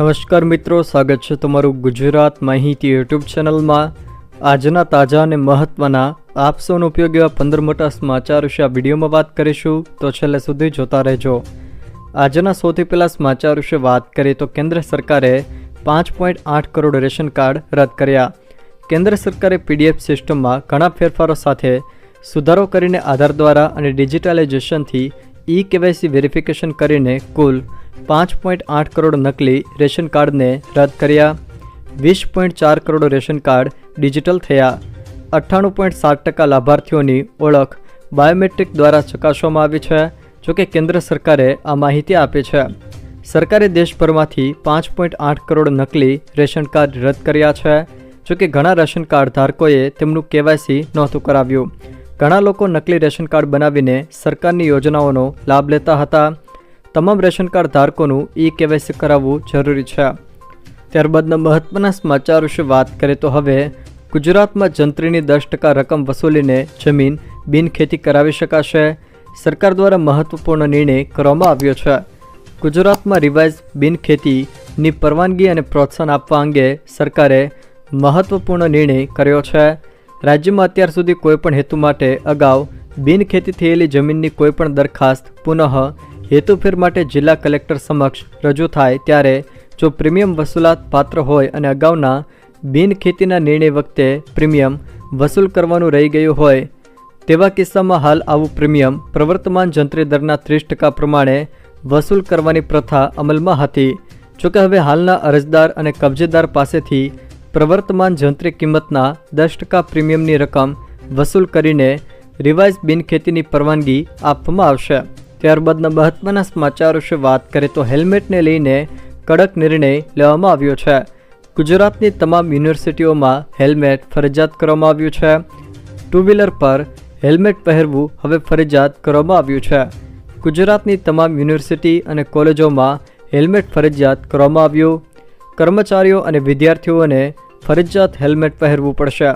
નમસ્કાર મિત્રો, સ્વાગત છે તમારું ગુજરાત માહિતી યુટ્યુબ ચેનલમાં. આજના તાજા અને મહત્ત્વના આપસોનો ઉપયોગ એવા પંદર મોટા સમાચાર વિશે આ વિડીયોમાં વાત કરીશું, તો છેલ્લે સુધી જોતા રહેજો. આજના સૌથી પહેલાં સમાચાર વિશે વાત કરીએ તો કેન્દ્ર સરકારે પાંચ પોઈન્ટ આઠ કરોડ રેશન કાર્ડ રદ કર્યા. કેન્દ્ર સરકારે પીડીએફ સિસ્ટમમાં ઘણા ફેરફારો સાથે સુધારો કરીને આધાર દ્વારા અને ડિજિટાલાઇઝેશનથી ઈ કેવાયસી વેરિફિકેશન કરીને કુલ પાંચ પોઈન્ટ આઠ કરોડ નકલી રેશન કાર્ડને રદ કર્યા, વીસ પોઈન્ટ ચાર કરોડ રેશન કાર્ડ ડિજિટલ થયા, અઠ્ઠાણું પોઈન્ટ સાત ટકા લાભાર્થીઓની ઓળખ બાયોમેટ્રિક દ્વારા ચકાસવામાં આવી છે જોકે કેન્દ્ર સરકારે આ માહિતી આપી છે. સરકારે દેશભરમાંથી પાંચ પોઈન્ટ આઠ કરોડ નકલી રેશન કાર્ડ રદ કર્યા છે જોકે ઘણા રેશન કાર્ડ ધારકોએ તેમનું કેવાયસી નહોતું કરાવ્યું. ઘણા લોકો નકલી રેશન કાર્ડ બનાવીને સરકારની યોજનાઓનો લાભ લેતા હતા. તમામ રેશન કાર્ડ ધારકોનું ઈ કેવાયસી કરાવવું જરૂરી છે. ત્યારબાદના મહત્વના સમાચાર વિશે વાત કરીએ તો હવે ગુજરાતમાં જંત્રીની દસ ટકા રકમ વસૂલીને જમીન બિનખેતી કરાવી શકાશે. સરકાર દ્વારા મહત્વપૂર્ણ નિર્ણય કરવામાં આવ્યો છે. ગુજરાતમાં રિવાઇઝ બિનખેતીની પરવાનગી અને પ્રોત્સાહન આપવા અંગે સરકારે મહત્વપૂર્ણ નિર્ણય કર્યો છે. રાજ્યમાં અત્યાર સુધી કોઈપણ હેતુ માટે અગાઉ બિનખેતી થયેલી જમીનની કોઈપણ દરખાસ્ત પુનઃ હેતુફેર માટે જિલ્લા કલેક્ટર સમક્ષ રજૂ થાય ત્યારે જો પ્રીમિયમ વસૂલાત પાત્ર હોય અને અગાઉના બિનખેતીના નિર્ણય વખતે પ્રીમિયમ વસૂલ કરવાનું રહી ગયું હોય, તેવા કિસ્સામાં હાલ આવું પ્રીમિયમ પ્રવર્તમાન જંત્રી દરના ત્રીસ ટકા પ્રમાણે વસૂલ કરવાની પ્રથા અમલમાં હતી. જોકે હવે હાલના અરજદાર અને કબજેદાર પાસેથી પ્રવર્તમાન જંત્રી કિંમતના દસ ટકા પ્રીમિયમની રકમ વસૂલ કરીને રિવાઇઝ બિનખેતીની પરવાનગી આપવામાં આવશે. ત્યારબાદના મહત્વના સમાચાર વિશે વાત કરીએ તો હેલ્મેટને લઈને કડક નિર્ણય લેવામાં આવ્યો છે. ગુજરાતની તમામ યુનિવર્સિટીઓમાં હેલ્મેટ ફરજિયાત કરવામાં આવ્યું છે. ટુ વ્હીલર પર હેલ્મેટ પહેરવું હવે ફરજિયાત કરવામાં આવ્યું છે. ગુજરાતની તમામ યુનિવર્સિટી અને કોલેજોમાં હેલ્મેટ ફરજિયાત કરવામાં આવ્યું. કર્મચારીઓ અને વિદ્યાર્થીઓને ફરજિયાત હેલ્મેટ પહેરવું પડશે.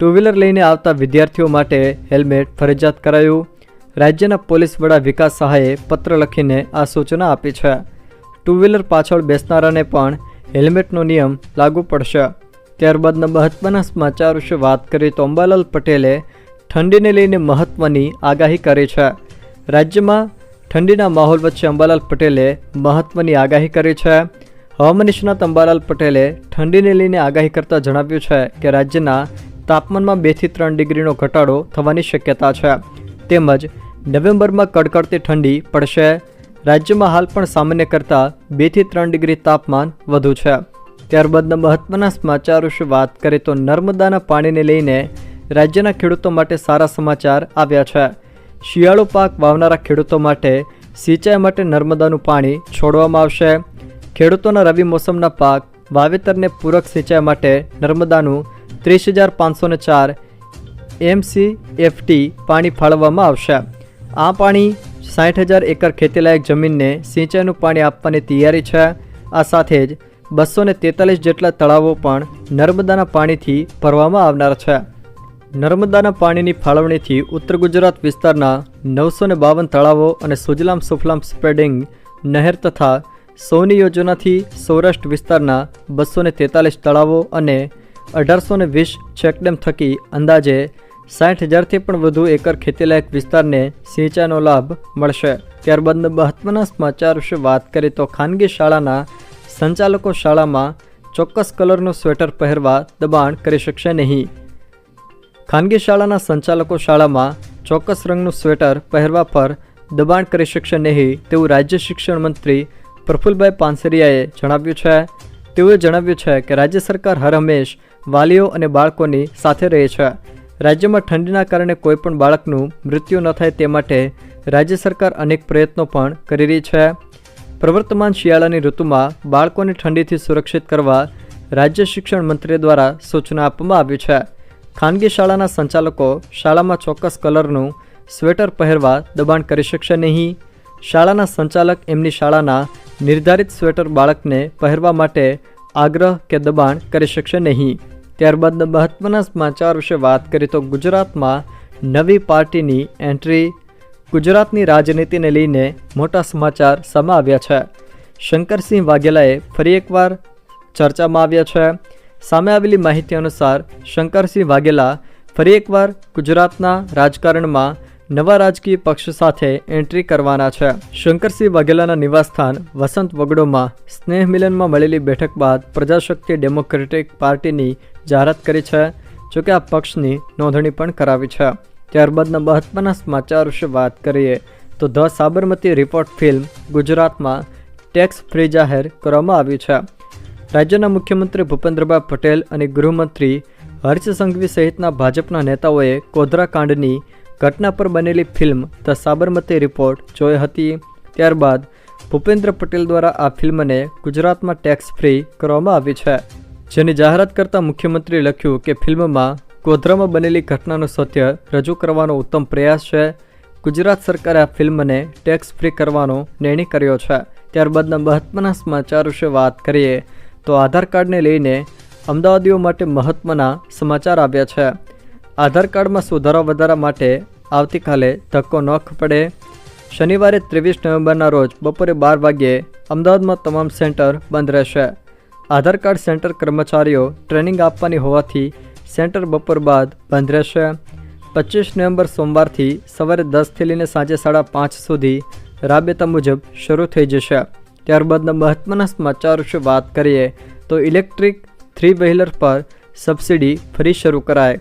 ટુ વ્હીલર લઈને આવતા વિદ્યાર્થીઓ માટે હેલ્મેટ ફરજિયાત કરાયું. રાજ્યના પોલીસ વડા વિકાસ સહાયે પત્ર લખીને આ સૂચના આપી છે. ટુ વ્હીલર પાછળ બેસનારાને પણ હેલ્મેટનો નિયમ લાગુ પડશે. ત્યારબાદના મહત્ત્વના સમાચાર વિશે વાત કરીએ તો અંબાલાલ પટેલે ઠંડીને લઈને મહત્ત્વની આગાહી કરી છે. રાજ્યમાં ઠંડીના માહોલ વચ્ચે અંબાલાલ પટેલે મહત્ત્વની આગાહી કરી છે. હવામાન નિષ્ણાત અંબાલાલ પટેલે ઠંડીને લઈને આગાહી કરતાં જણાવ્યું છે કે રાજ્યના તાપમાનમાં બેથી ત્રણ ડિગ્રીનો ઘટાડો થવાની શક્યતા છે. તેમજ નવેમ્બરમાં કડકડતી ઠંડી પડશે. રાજ્યમાં હાલ પણ સામાન્ય કરતાં બેથી ત્રણ ડિગ્રી તાપમાન વધુ છે. ત્યારબાદના મહત્વના સમાચાર વિશે વાત કરીએ તો નર્મદાના પાણીને લઈને રાજ્યના ખેડૂતો માટે સારા સમાચાર આવ્યા છે. શિયાળો પાક વાવનારા ખેડૂતો માટે સિંચાઈ માટે નર્મદાનું પાણી છોડવામાં આવશે. ખેડૂતોના રવિ મોસમના પાક, વાવેતરને પૂરક સિંચાઈ માટે નર્મદાનું ત્રીસ હજાર પાંચસો ચાર એમસીએફટી પાણી ફાળવવામાં આવશે. આ પાણી સાઠ હજાર એકર ખેતીલાયક જમીનને સિંચાઈનું પાણી આપવાની તૈયારી છે. આ સાથે જ બસો ને તેતાલીસ જેટલા તળાવો પણ નર્મદાના પાણીથી ભરવામાં આવનાર છે. નર્મદાના પાણીની ફાળવણીથી ઉત્તર ગુજરાત વિસ્તારના નવસો ને બાવન તળાવો અને સુજલામ સુફલામ સ્પ્રેડિંગ નહેર તથા સૌની યોજનાથી સૌરાષ્ટ્ર વિસ્તારના બસો ને તેતાલીસ તળાવો અને અઢારસો ને વીસ ચેકડેમ થકી અંદાજે સાઠ હજારથી પણ વધુ એકર ખેતીલાયક વિસ્તારને સિંચાઈનો લાભ મળશે. ત્યારબાદ મહત્વના સમાચાર વિશે વાત કરીએ તો ખાનગી શાળાના સંચાલકો શાળામાં ચોક્કસ કલરનું સ્વેટર પહેરવા દબાણ કરી શકશે નહીં. ખાનગી શાળાના સંચાલકો શાળામાં ચોક્કસ રંગનું સ્વેટર પહેરવા પર દબાણ કરી શકશે નહીં તેવું રાજ્ય શિક્ષણ મંત્રી પ્રફુલભાઈ પાનસરિયાએ જણાવ્યું છે. તેઓએ જણાવ્યું છે કે રાજ્ય સરકાર હર હંમેશ વાલીઓ અને બાળકોની સાથે રહે છે. રાજ્યમાં ઠંડીના કારણે કોઈપણ બાળકનું મૃત્યુ ન થાય તે માટે રાજ્ય સરકાર અનેક પ્રયત્નો પણ કરી રહી છે. પ્રવર્તમાન શિયાળાની ઋતુમાં બાળકોને ઠંડીથી સુરક્ષિત કરવા રાજ્ય શિક્ષણ મંત્રી દ્વારા સૂચના આપવામાં આવી છે. ખાનગી શાળાના સંચાલકો શાળામાં ચોક્કસ કલરનું સ્વેટર પહેરવા દબાણ કરી શકશે નહીં. શાળાના સંચાલક એમની શાળાના નિર્ધારિત સ્વેટર બાળકને પહેરવા માટે આગ્રહ કે દબાણ કરી શકશે નહીં. ત્યારબાદ મહત્વના સમાચાર વિશે વાત કરીએ તો ગુજરાતમાં નવી પાર્ટીની એન્ટ્રી ગુજરાતની રાજનીતિને લઈને મોટા સમાચાર સામે આવ્યા છે. શંકરસિંહ વાઘેલાએ ફરી એકવાર ચર્ચામાં આવ્યા છે. સામે આવેલી માહિતી અનુસાર શંકરસિંહ વાઘેલા ફરી એકવાર ગુજરાતના રાજકારણમાં નવા રાજકીય પક્ષ સાથે એન્ટ્રી કરવાના છે. શંકરસિંહ વાઘેલાના નિવાસસ્થાન વસંત વગડોમાં સ્નેહ મિલનમાં મળેલી બેઠક બાદ પ્રજાશક્તિ ડેમોક્રેટિક પાર્ટીની જાહેરાત કરી છે, જોકે આ પક્ષની નોંધણી પણ કરાવી છે. ત્યારબાદના મહત્વના સમાચાર વિશે વાત કરીએ, તો ધ સાબરમતી રિપોર્ટ ફિલ્મ ગુજરાતમાં ટેક્સ ફ્રી જાહેર કરવામાં આવી છે. રાજ્યના મુખ્યમંત્રી ભૂપેન્દ્રભાઈ પટેલ અને ગૃહમંત્રી હર્ષ સંઘવી સહિતના ભાજપના નેતાઓએ કોધરા કાંડની ઘટના પર બનેલી ફિલ્મ ધ સાબરમતી રિપોર્ટ જોઈ હતી. ત્યારબાદ ભૂપેન્દ્ર પટેલ દ્વારા આ ફિલ્મને ગુજરાતમાં ટેક્સ ફ્રી કરવામાં આવી છે. જેની જાહેરાત કરતા મુખ્યમંત્રીએ લખ્યું કે ફિલ્મમાં ગોધરામાં બનેલી ઘટનાનું સત્ય રજૂ કરવાનો ઉત્તમ પ્રયાસ છે. ગુજરાત સરકારે આ ફિલ્મને ટેક્સ ફ્રી કરવાનો નિર્ણય કર્યો છે. ત્યારબાદના મહત્વના સમાચાર વિશે વાત કરીએ તો આધાર કાર્ડને લઈને અમદાવાદીઓ માટે મહત્વના સમાચાર આવ્યા છે. આધાર કાર્ડમાં સુધારા વધારા માટે આવતીકાલે ધક્કો ન પડે. શનિવારે ત્રેવીસ નવેમ્બરના રોજ બપોરે બાર વાગ્યે અમદાવાદમાં તમામ સેન્ટર બંધ રહેશે. આધાર કાર્ડ સેન્ટર કર્મચારીઓ ટ્રેનિંગ આપવાની હોવાથી સેન્ટર બપોર બાદ બંધ રહેશે. પચીસ નવેમ્બર સોમવારથી સવારે દસથી લઈને સાંજે સાડા પાંચ સુધી રાબેતા મુજબ શરૂ થઈ જશે. ત્યારબાદના મહત્વના સમાચાર વિશે વાત કરીએ તો ઇલેક્ટ્રિક થ્રી વ્હીલર પર સબસિડી ફરી શરૂ કરાય.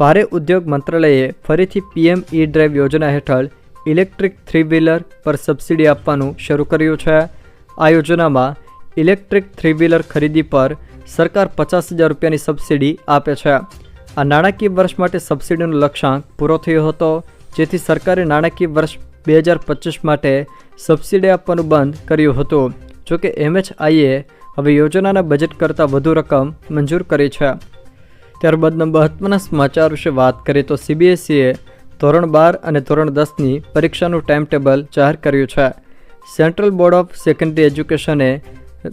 ભારે ઉદ્યોગ મંત્રાલયે ફરીથી પીએમ ઈ ડ્રાઈવ યોજના હેઠળ ઇલેક્ટ્રિક થ્રી વ્હીલર પર સબસિડી આપવાનું શરૂ કર્યું છે. આ યોજનામાં ઇલેક્ટ્રિક થ્રી વ્હીલર ખરીદી પર સરકાર પચાસ હજાર રૂપિયાની સબસિડી આપે છે. આ નાણાકીય વર્ષ માટે સબસિડીનો લક્ષ્યાંક પૂરો થયો હતો, જેથી સરકારે નાણાકીય વર્ષ બે હજાર પચીસ માટે સબસિડી આપવાનું બંધ કર્યું હતું. જોકે એમએચઆઈએ હવે યોજનાના બજેટ કરતાં વધુ રકમ મંજૂર કરી છે. ત્યારબાદના મહત્વના સમાચાર વિશે વાત કરીએ તો સીબીએસઈએ ધોરણ બાર અને ધોરણ દસની પરીક્ષાનું ટાઈમ ટેબલ જાહેર કર્યું છે. સેન્ટ્રલ બોર્ડ ઓફ સેકન્ડરી એજ્યુકેશને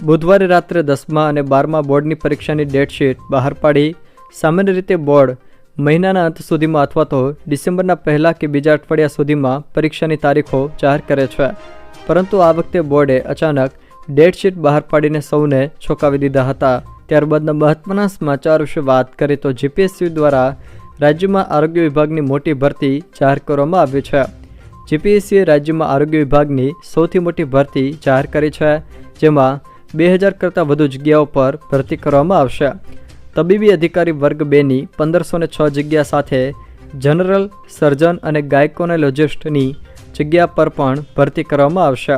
બુધવારે રાત્રે દસમા અને બારમા બોર્ડની પરીક્ષાની ડેટશીટ બહાર પાડી. સામાન્ય રીતે બોર્ડ મહિનાના અંત સુધીમાં અથવા તો ડિસેમ્બરના પહેલાં કે બીજા અઠવાડિયા સુધીમાં પરીક્ષાની તારીખો જાહેર કરે છે. પરંતુ આ વખતે બોર્ડે અચાનક ડેટશીટ બહાર પાડીને સૌને છોકાવી દીધા હતા. ત્યારબાદના મહત્વના સમાચાર વિશે વાત કરીએ તો જીપીએસસી દ્વારા રાજ્યમાં આરોગ્ય વિભાગની મોટી ભરતી જાહેર કરવામાં આવી છે. જીપીએસસીએ રાજ્યમાં આરોગ્ય વિભાગની સૌથી મોટી ભરતી જાહેર કરી છે, જેમાં બે હજાર કરતાં વધુ જગ્યાઓ પર ભરતી કરવામાં આવશે. તબીબી અધિકારી વર્ગ બેની પંદરસો ને છ જગ્યા સાથે જનરલ, સર્જન અને ગાયકોનોલોજિસ્ટની જગ્યા પર પણ ભરતી કરવામાં આવશે.